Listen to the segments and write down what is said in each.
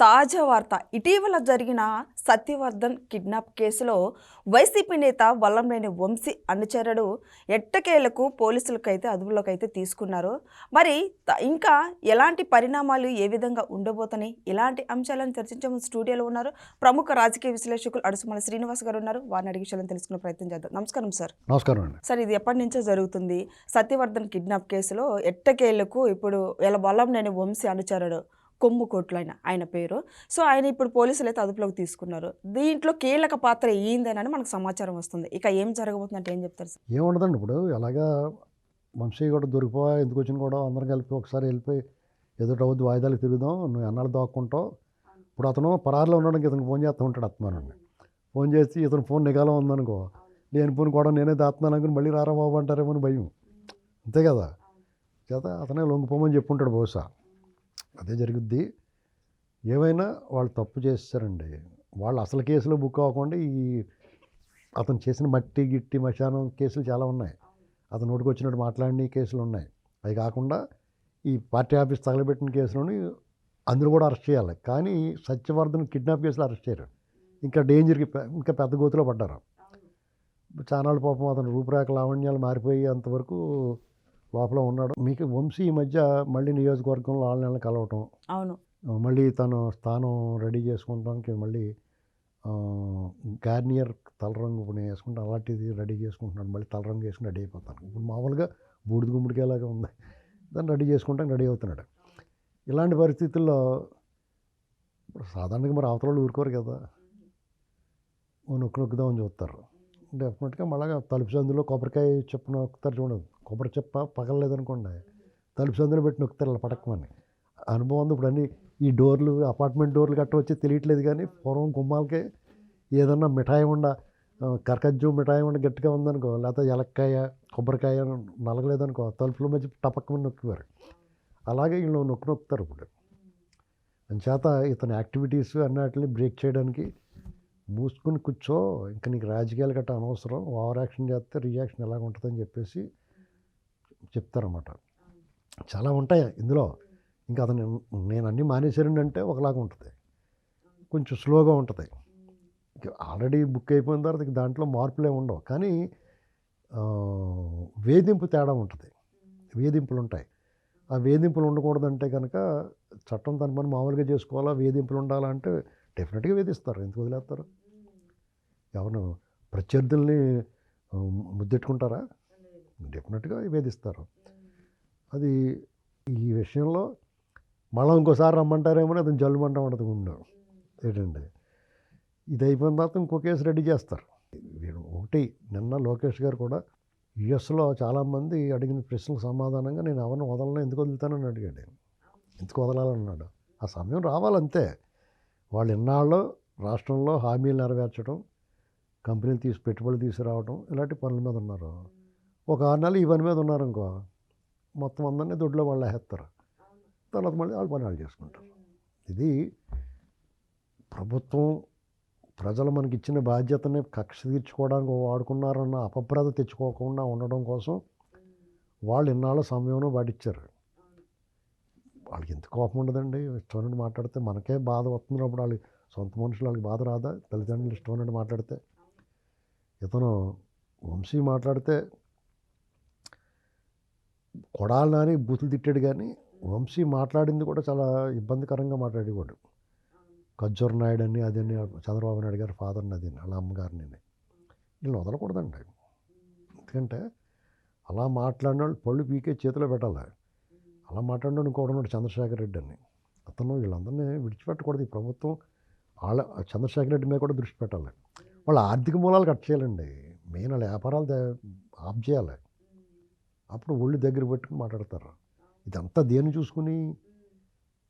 తాజా వార్త. ఇటీవల జరిగిన సత్యవర్ధన్ కిడ్నాప్ కేసులో వైసీపీ నేత వల్లంనేని వంశీ అనుచరుడు ఎట్టకేలకు పోలీసులకైతే అదుపులోకి అయితే తీసుకున్నారు. మరి ఇంకా ఎలాంటి పరిణామాలు ఏ విధంగా ఉండబోతున్నాయి? ఇలాంటి అంశాలను చర్చించే ముందు స్టూడియోలో ఉన్నారు ప్రముఖ రాజకీయ విశ్లేషకులు అడుసుమల శ్రీనివాస్ గారు ఉన్నారు. వారిని అడిగి విషయాలను తెలుసుకునే ప్రయత్నం చేద్దాం. నమస్కారం సార్. నమస్కారం అండి. సార్ ఇది ఎప్పటి నుంచో జరుగుతుంది? సత్యవర్ధన్ కిడ్నాప్ కేసులో ఎట్టకేళ్ళకు ఇప్పుడు వీళ్ళ బలం నేను వంశీ అనుచరుడు కొమ్ము కోట్లైన ఆయన పేరు. సో ఆయన ఇప్పుడు పోలీసులు అయితే అదుపులోకి తీసుకున్నారు. దీంట్లో కీలక పాత్ర ఏందనని మనకు సమాచారం వస్తుంది. ఇక ఏం జరగబోతుందంటే ఏం చెప్తారు సార్? ఏముండదండి ఇప్పుడు. ఎలాగా వంశీ కూడా దొరికిపోవా ఎందుకు వచ్చిన కూడా అందరం కలిపి ఒకసారి వెళ్ళిపోయి ఎదుట అవుద్ది వాయిదాలు తిరుగుదాం. నువ్వు ఎన్నాళ్ళు దాక్కుంటావు? ఇప్పుడు అతను పరారులో ఉండడానికి ఇతను ఫోన్ చేస్తూ ఉంటాడు అత్మానండి ఫోన్ చేసి ఇతను ఫోన్ నిఘాలో ఉందనుకో లేని ఫోన్ కూడా నేనే దాత్తున్నాను అనుకుని మళ్ళీ రారా బాబు అంటారేమో అని భయం. అంతే కదా? చేత అతనే లొంగిపోమని చెప్పుంటాడు బహుశా. అదే జరుగుద్ది. ఏమైనా వాళ్ళు తప్పు చేస్తారండి. వాళ్ళు అసలు కేసులో బుక్ అవ్వకుండా ఈ అతను చేసిన మట్టి గిట్టి మశానం కేసులు చాలా ఉన్నాయి. అతను నోటికి వచ్చినట్టు మాట్లాడిన కేసులు ఉన్నాయి. అవి కాకుండా ఈ పార్టీ ఆఫీస్ తగలబెట్టిన కేసులోని అందులో కూడా అరెస్ట్ చేయాలి. కానీ సత్యవర్ధన్ కిడ్నాప్ కేసులో అరెస్ట్ చేయరు. ఇంకా డేంజర్కి ఇంకా పెద్ద గోతులో పడ్డారు. చానాళ్ళ పాపం అతను రూపురేఖ లావణ్యాలు మారిపోయి అంతవరకు లోపల ఉన్నాడు. మీకు వంశీ ఈ మధ్య మళ్ళీ నియోజకవర్గంలో వాళ్ళ నెలలు కలవటం అవును. మళ్ళీ తను స్థానం రెడీ చేసుకుంటానికి మళ్ళీ గార్నియర్ తలరంగు వేసుకుంటే అలాంటిది రెడీ చేసుకుంటున్నాడు. మళ్ళీ తలరంగు వేసుకుని రెడీ అయిపోతాను. ఇప్పుడు మామూలుగా బూడిద గుమ్మడికేలాగా ఉంది. దాన్ని రెడీ చేసుకుంటానికి రెడీ అవుతున్నాడు. ఇలాంటి పరిస్థితుల్లో ఇప్పుడు సాధారణంగా మరి అవతల ఊరుకోరు కదా. నొక్కి నొక్కుదామని చూస్తారు. డెఫినెట్గా మళ్ళీ తలుపు సందులో కొబ్బరికాయ చెప్పు నొక్కుతారు చూడదు కొబ్బరి చెప్ప పగలలేదనుకోండి. తలుపు సందులో పెట్టి నొక్కుతారు ఇలా పడకమని అనుభవం ఉంది ఇప్పుడు అన్ని ఈ డోర్లు అపార్ట్మెంట్ డోర్లు గట్ట వచ్చి తెలియట్లేదు కానీ పూర్వం కుమ్మాలకే ఏదన్నా మిఠాయి ఉండ కర్కజ్జు మిఠాయి ఉండ గట్టిగా ఉందనుకో లేకపోతే ఎలక్కాయ కొబ్బరికాయ నలగలేదనుకో తలుపుల మధ్య టపక్కమని నొక్కేవారు. అలాగే వీళ్ళు నొక్కి నొక్కుతారు ఇప్పుడు. అంచేత ఇతని యాక్టివిటీస్ అన్నిటిని బ్రేక్ చేయడానికి మూసుకుని కూర్చో ఇంకా నీకు రాజకీయాలు గట్ట అనవసరం ఓవర్ యాక్షన్ చేస్తే రియాక్షన్ ఎలాగ ఉంటుందని చెప్పేసి చెప్తారన్నమాట. చాలా ఉంటాయి ఇందులో. ఇంకా అతను నేను అన్నీ మానేశానంటే అంటే ఒకలాగా ఉంటుంది. కొంచెం స్లోగా ఉంటుంది. ఆల్రెడీ బుక్ అయిపోయిన తర్వాత ఇక దాంట్లో మార్పులే ఉండవు. కానీ వేధింపు తేడా ఉంటుంది. వేధింపులు ఉంటాయి. ఆ వేధింపులు ఉండకూడదంటే కనుక చట్టం తన పని మామూలుగా చేసుకోవాలా? వేధింపులు ఉండాలంటే డెఫినెట్గా వేధిస్తారు. ఎందుకు వదిలేస్తారు? ఎవరు ప్రత్యర్థుల్ని ముద్దెట్టుకుంటారా? డెఫినెట్గా వేధిస్తారు. అది ఈ విషయంలో మళ్ళీ ఇంకోసారి రమ్మంటారేమో అని అతను జల్లుమంట ఉండదు ఉండవు ఏంటండి ఇది అయిపోయిన తర్వాత ఇంకో కేసు రెడీ చేస్తారు. ఒకటి నిన్న లోకేష్ గారు కూడా యుఎస్లో చాలామంది అడిగిన ప్రశ్నలకు సమాధానంగా నేను ఎవరిని వదలను ఎందుకు వదులుతానని అడిగాడు. ఎందుకు వదలాలన్నాడు? ఆ సమయం రావాలంతే. వాళ్ళు ఇన్నాళ్ళు రాష్ట్రంలో హామీలు నెరవేర్చడం కంపెనీలు తీసి పెట్టుబడులు తీసుకురావడం ఇలాంటి పనుల మీద ఉన్నారు. ఒక ఆరు నెలలు ఈ పని మీద ఉన్నారు ఇంకో మొత్తం అందరినీ దొడ్లో వాళ్ళు వేస్తారు తర్వాత మళ్ళీ వాళ్ళు పని వాళ్ళు చేసుకుంటారు. ఇది ప్రభుత్వం ప్రజలు మనకి ఇచ్చిన బాధ్యతని కక్ష తీర్చుకోవడానికి వాడుకున్నారన్న అపభ్రత తెచ్చుకోకుండా ఉండడం కోసం వాళ్ళు ఇన్నాళ్ళ సమయంలో పాటించారు వాళ్ళకి ఎంత కోపం ఉండదండి? ఇష్టమైనట్టు మాట్లాడితే మనకే బాధ వస్తున్నప్పుడు వాళ్ళు సొంత మనుషులు వాళ్ళకి బాధ రాదా? తల్లిదండ్రులు ఇష్టమైనట్టు మాట్లాడితే. ఇతను వంశీ మాట్లాడితే కొడాలి నాని బూతులు తిట్టాడు కానీ వంశీ మాట్లాడింది కూడా చాలా ఇబ్బందికరంగా మాట్లాడేవాడు. ఖజ్జూర్ నాయుడు అని అదని చంద్రబాబు నాయుడు గారి ఫాదర్ని అది వాళ్ళ అమ్మగారిని వీళ్ళు వదలకూడదండి. ఎందుకంటే అలా మాట్లాడిన వాళ్ళు పళ్ళు పీకే చేతిలో పెట్టాలి. అలా మాట్లాడినాడు ఇంకోటి చంద్రశేఖర్ రెడ్డి అని. అతను వీళ్ళందరినీ విడిచిపెట్టకూడదు. ఈ ప్రభుత్వం వాళ్ళ చంద్రశేఖర్ రెడ్డి మీద కూడా దృష్టి పెట్టాలి. వాళ్ళ ఆర్థిక మూలాలు కట్ చేయాలండి. మెయిన్ వాళ్ళ వ్యాపారాలు ఆఫ్ చేయాలి. అప్పుడు ఒళ్ళు దగ్గర పెట్టుకుని మాట్లాడతారు. ఇదంతా దేన్ని చూసుకుని?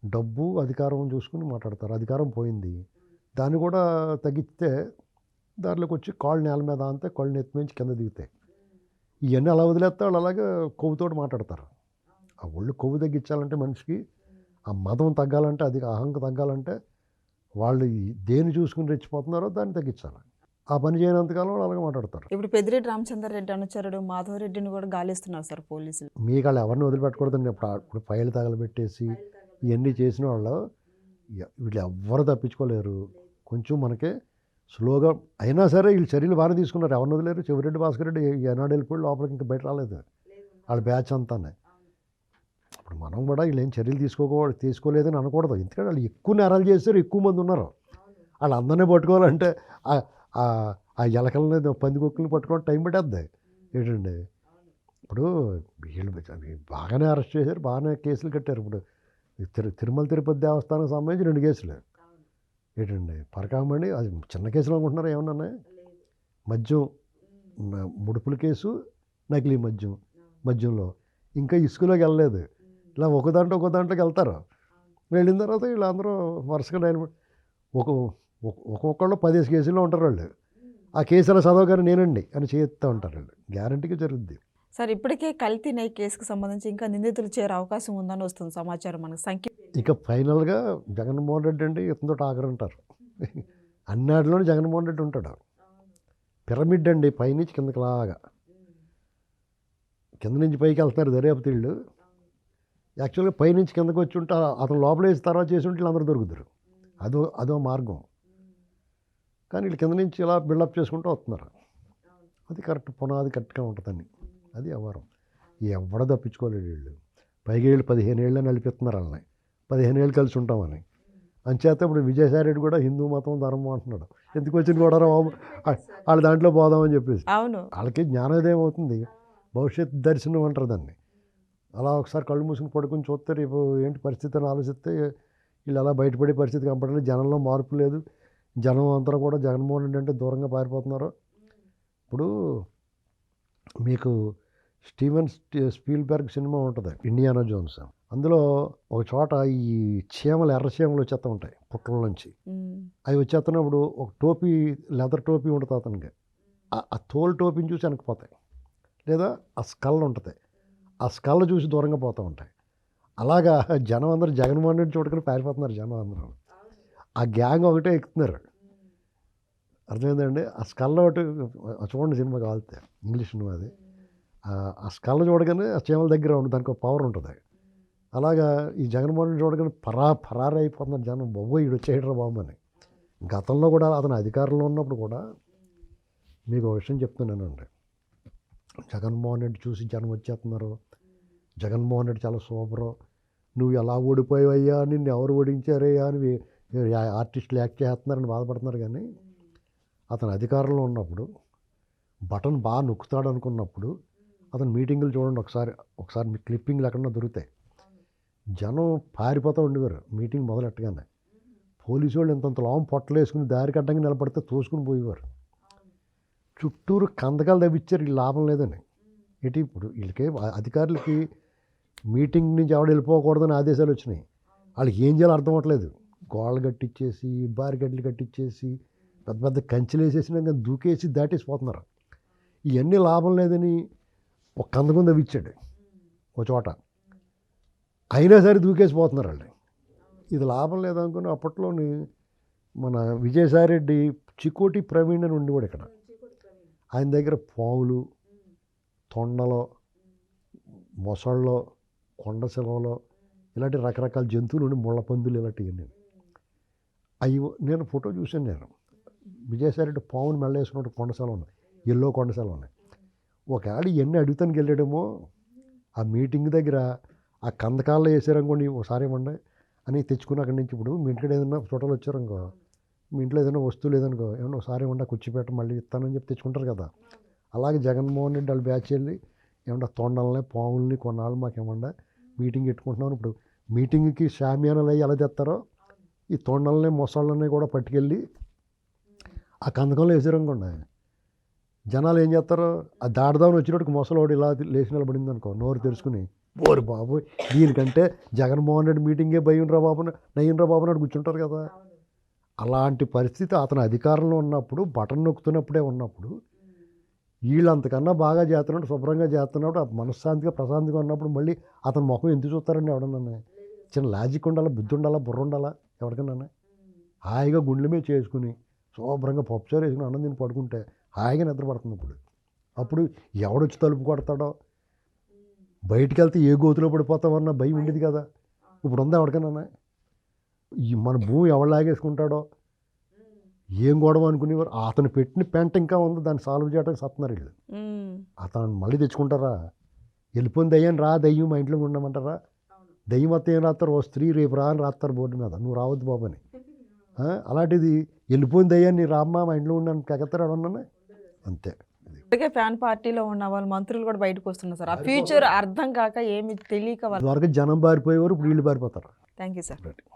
డబ్బు అధికారం చూసుకుని మాట్లాడతారు. అధికారం పోయింది. దాన్ని కూడా తగ్గిస్తే దారిలోకి వచ్చి కాళ్ళు నేల మీద అంతే కాళ్ళు నెత్తిమించి కింద దిగుతాయి. ఇవన్నీ అలా వదిలేస్తే వాళ్ళు అలాగే కొవ్వుతోటి మాట్లాడతారు. ఆ ఒళ్ళు కొవ్వు తగ్గించాలంటే మనిషికి ఆ మదం తగ్గాలంటే అది అహంక తగ్గాలంటే వాళ్ళు దేని దేన్ని చూసుకుని రెచ్చిపోతున్నారో దాన్ని తగ్గించాలి. ఆ పని చేయనంతకాలం వాళ్ళు అలాగే మాట్లాడతారు. ఇప్పుడు పెద్దిరెడ్డి రామచంద్ర రెడ్డి అనుచరుడు మాధవ్ రెడ్డిని కూడా గాలిస్తున్నారు సార్ పోలీసులు. మీకు వాళ్ళు ఎవరిని వదిలిపెట్టకూడదండి. ఇప్పుడు ఇప్పుడు ఫైల్ తగలబెట్టేసి ఇవన్నీ చేసిన వాళ్ళు వీళ్ళు ఎవ్వరు తప్పించుకోలేరు. కొంచెం మనకే స్లోగా అయినా సరే వీళ్ళు చర్యలు బాగానే తీసుకున్నారు. ఎవరిని వదిలేరు? చెవిరెడ్డి భాస్కర్ రెడ్డి ఏనాడు వెళ్ళిపోయి లోపలికి ఇంకా బయట రాలేదు. వాళ్ళ బ్యాచ్ అంతానే. ఇప్పుడు మనం కూడా వీళ్ళు ఏం చర్యలు తీసుకోకూ తీసుకోలేదని అనకూడదు. ఎందుకంటే వాళ్ళు ఎక్కువ నేరాలు చేస్తారు ఎక్కువ మంది ఉన్నారు. వాళ్ళు అందరినీ పట్టుకోవాలంటే ఆ- ఆ- ఆ ఎలకలని పట్టుకోవడం టైం పట్టేద్ది. ఏంటండి? ఇప్పుడు వీళ్ళు బాగానే అరెస్ట్ చేశారు బాగానే కేసులు కట్టారు. ఇప్పుడు తిరు తిరుమల తిరుపతి దేవస్థానం సంబంధించి రెండు కేసులు. ఏంటండి? పరకామణి అది చిన్న కేసులు అనుకుంటున్నారు ఏమన్నా మద్యం ముడుపుల కేసు నకిలీ మద్యం మద్యంలో. ఇంకా ఇసుకలోకి వెళ్ళలేదు. ఇలా ఒక దాంట్లో ఒక దాంట్లోకి వెళ్తారు. వెళ్ళిన తర్వాత వీళ్ళందరూ వరుసగా నేను ఒక- ఒక్కొక్కళ్ళు పదిహేను కేసుల్లో ఉంటారు వాళ్ళు ఆ కేసు అలా చదవగానే నేనండి అని చేస్తూ ఉంటారు వాళ్ళు గ్యారంటీగా జరుగుద్ది. సార్ ఇప్పటికే కల్తీ నెయ్యి కేసుకు సంబంధించి ఇంకా నిందితులు చేరే అవకాశం ఉందని వస్తుంది సమాచారం మనకు. సంఖ్య ఇక ఫైనల్గా జగన్మోహన్ రెడ్డి అంటే ఇతనితో ఆఖరు అంటారు అన్నిటిలోనే జగన్మోహన్ రెడ్డి ఉంటాడు. పిరమిడ్ అండి పైనుంచి కిందకి లాగా. కింద నుంచి పైకి వెళ్తున్నారు దర్యాప్తు వీళ్ళు. యాక్చువల్గా పైనుంచి కిందకి వచ్చి ఉంటే అతను లోపల వేసి తర్వాత చేసి ఉంటే వీళ్ళందరూ దొరుకుతారు. అదో అదో మార్గం. కానీ వీళ్ళు కింద నుంచి ఇలా బిల్డప్ చేసుకుంటూ వస్తున్నారు. అది కరెక్ట్ పునాది కరెక్ట్గా ఉంటుందని. అది వ్యవహారం ఎవడ తప్పించుకోలేడు వీళ్ళు. పైగా వీళ్ళు పదిహేను ఏళ్ళే నడిపిస్తున్నారు వాళ్ళని. పదిహేను ఏళ్ళు కలిసి ఉంటామని. అంచేత ఇప్పుడు విజయసాయి రెడ్డి కూడా హిందూ మతం ధర్మం అంటున్నాడు. ఎందుకు వచ్చింది కూడా బాబు వాళ్ళ దాంట్లో పోదామని చెప్పేసి. అవును. వాళ్ళకి జ్ఞానోదయం అవుతుంది భవిష్యత్ దర్శనం అంటారు దాన్ని. అలా ఒకసారి కళ్ళు మూసుకుని పడుకుని చూస్తే రేపు ఏంటి పరిస్థితి అని ఆలోచిస్తే వీళ్ళు అలా బయటపడే పరిస్థితి కనపడలేదు జనంలో మార్పు లేదు. జనం అంతా కూడా జగన్మోహన్ రెడ్డి అంటే దూరంగా పారిపోతున్నారు. ఇప్పుడు మీకు స్టీవెన్ స్టీ- స్పీల్బర్గ్ సినిమా ఉంటుంది ఇండియానా జోన్స్. అందులో ఒక చోట ఈ చీమలు ఎర్ర చీమలు వచ్చేస్తూ ఉంటాయి పుట్టల నుంచి. అవి వచ్చేస్తున్నప్పుడు ఒక టోపీ లెదర్ టోపీ ఉంటుంది అతనికి. ఆ- ఆ తోలు టోపీని చూసి వెనకపోతాయి లేదా ఆ స్కల్ ఉంటుంది. ఆ స్కల్ చూసి దూరంగా పోతూ ఉంటాయి. అలాగా జనం అందరూ జగన్మోహన్ రెడ్డి చూడకుండా పారిపోతున్నారు జనం అందరూ. ఆ గ్యాంగ్ ఒకటే ఎక్కుతున్నారు. అర్థమైందండి? ఆ స్కల్ ఒకటి చూడండి సినిమా కావాలితే ఇంగ్లీష్ సినిమా అది. ఆ- స్కల్ చూడగానే ఆ చీమల దగ్గర ఉండి దానికి ఒక పవర్ ఉంటుంది. అలాగా ఈ జగన్మోహన్ చూడగానే పరా పరారు అయిపోతున్నారు జనం. బాబు ఈడు వచ్చేయడరా బాబు అని. గతంలో కూడా అతను అధికారంలో ఉన్నప్పుడు కూడా మీకు ఒక విషయం చెప్తున్నానండి జగన్మోహన్ రెడ్డి చూసి జనం వచ్చేస్తున్నారు. జగన్మోహన్ రెడ్డి చాలా సూపరు. నువ్వు ఎలా ఓడిపోయావయ్యా? నిన్ను ఎవరు ఓడించారయ్యా? అని ఆర్టిస్టులు యాక్ట్ చేస్తున్నారని బాధపడుతున్నారు కానీ అతను అధికారంలో ఉన్నప్పుడు బటన్ బాగా నొక్కుతాడు అనుకున్నప్పుడు అతను మీటింగులు చూడండి ఒకసారి ఒకసారి మీ క్లిప్పింగ్లు ఎక్కడన్నా దొరుకుతాయి. జనం పారిపోతూ ఉండేవారు మీటింగ్ మొదలెట్టగానే. పోలీసు వాళ్ళు ఇంతంత లోం పొట్టలు వేసుకుని దారి కట్టంగా నిలబడితే తోసుకుని పోయేవారు. చుట్టూరు కందకాలు తవ్విచ్చారు వీళ్ళు లాభం లేదని. ఎటు ఇప్పుడు వీళ్ళకి అధికారులకి మీటింగ్ నుంచి ఎవడు వెళ్ళిపోకూడదని ఆదేశాలు వచ్చినాయి. వాళ్ళకి ఏం చేయాలో అర్థం అవ్వట్లేదు. గోడలు కట్టించేసి బారి గడ్డలు కట్టించేసి పెద్ద పెద్ద కంచెలు వేసేసినాక దూకేసి దాటేసిపోతున్నారు. ఇవన్నీ లాభం లేదని ఒక కందకం ఇచ్చాడు ఒక చోట. అయినా సరే దూకేసిపోతున్నారు వాళ్ళు. ఇది లాభం లేదనుకుని అప్పట్లోని మన విజయసాయిరెడ్డి చికోటి ప్రవీణ్ అని ఉండేవాడు ఇక్కడ. ఆయన దగ్గర పావులు తొండలో మొసళ్ళలో కొండ సెలవులో ఇలాంటి రకరకాల జంతువులు ఉండి ముళ్ళ పందులు ఇలాంటివన్నీ. అవి నేను ఫోటో చూశాను నేను. విజయసాయిరెడ్డి పావును మెళ్ళేసుకున్నట్టు కొండ ఉన్నాయి ఎల్లో కొండ ఉన్నాయి ఒకవేళ ఇవన్నీ అడుగుతానికి వెళ్ళాడేమో ఆ మీటింగ్ దగ్గర ఆ కందకాల్లో వేసారనుకోండి ఒకసారి ఇవ్వండి అని తెచ్చుకుని అక్కడి నుంచి ఇప్పుడు మీ ఇంట్లో ఏదైనా ఫోటోలు వచ్చారనుకో మీ ఇంట్లో ఏదైనా వస్తువు లేదనుకో ఏమన్నా ఒకసారి ఇవ్వండి కూర్చోపెట్ట మళ్ళీ ఇస్తానని చెప్పి తెచ్చుకుంటారు కదా. అలాగే జగన్మోహన్ రెడ్డి వాళ్ళు బ్యాచ్ వెళ్ళి ఏమన్నా తొండల్ని పాముల్ని కొన్నాళ్ళు మాకు ఏమన్నా మీటింగ్ పెట్టుకుంటున్నాం. ఇప్పుడు మీటింగ్కి షామియానాలు అయ్యి ఎలా తెస్తారో ఈ తొండల్ని మొసళ్ళని కూడా పట్టుకెళ్ళి ఆ కందకంలో వేసారనుకోండి జనాలు ఏం చేస్తారు? ఆ దాడదామని వచ్చినప్పుడు మొసలోడు ఇలా లేచి నిలబడింది అనుకో నోరు తెరుచుకుని ఓరి బాబు దీనికంటే జగన్మోహన్ రెడ్డి మీటింగే భయం బాబు నయ్యం రా బాబు నాడు కూర్చుంటారు కదా. అలాంటి పరిస్థితి అతను అధికారంలో ఉన్నప్పుడు బటన్ నొక్కుతున్నప్పుడే ఉన్నప్పుడు వీళ్ళు అంతకన్నా బాగా చేస్తున్నాడు శుభ్రంగా చేస్తున్నప్పుడు మనశ్శాంతిగా ప్రశాంతిగా ఉన్నప్పుడు మళ్ళీ అతని ముఖం ఎందుకు చూస్తారండి ఎవడన్నా? చిన్న లాజిక్ ఉండాలా బుద్ధి ఉండాలా బుర్ర ఉండాలా? ఎవరికన్నా హాయిగా గుండెల మీద చేసుకుని శుభ్రంగా పప్పుచారు వేసుకుని అన్నం తిని పడుకుంటే హాయిగా నిద్ర పడుతుంది ఇప్పుడు అప్పుడు ఎవడొచ్చి తలుపు కొడతాడో? బయటికి వెళ్తే ఏ గోతులో పడిపోతామన్న భయం ఉండేది కదా. ఇప్పుడు ఉందా ఎవరికైనా ఈ మన భూమి ఎవడు లాగేసుకుంటాడో? ఏం గొడవ అనుకునేవారు? అతను పెట్టిన పెంట ఇంకా ఉంది దాన్ని సాల్వ్ చేయడానికి సత్తున్నారు వీళ్ళు. అతను మళ్ళీ తెచ్చుకుంటారా? వెళ్ళిపోయిన దయ్యం రా దయ్యం మా ఇంట్లో ఉండమంటారా? దయ్యం వస్తే ఏం రాస్తారు ఓ స్త్రీ రేపు రా అని రాస్తారు బోర్డు మీద. నువ్వు రావద్దు బాబు అని అలాంటిది వెళ్ళిపోయిన దయ్యాన్ని రామ్మా మా ఇంట్లో ఉండని కెగతాడు అన్నాను అంతే. ఇప్పటికే ఫ్యాన్ పార్టీలో ఉన్న వాళ్ళు మంత్రులు కూడా బయటకు వస్తున్నారు సార్. ఆ ఫ్యూచర్ అర్థం కాక ఏమి తెలియక వాళ్ళు ఇదివరకు జనం బారిపోయేవారు ఇప్పుడు వీళ్ళు బారిపోతారు. Thank you sir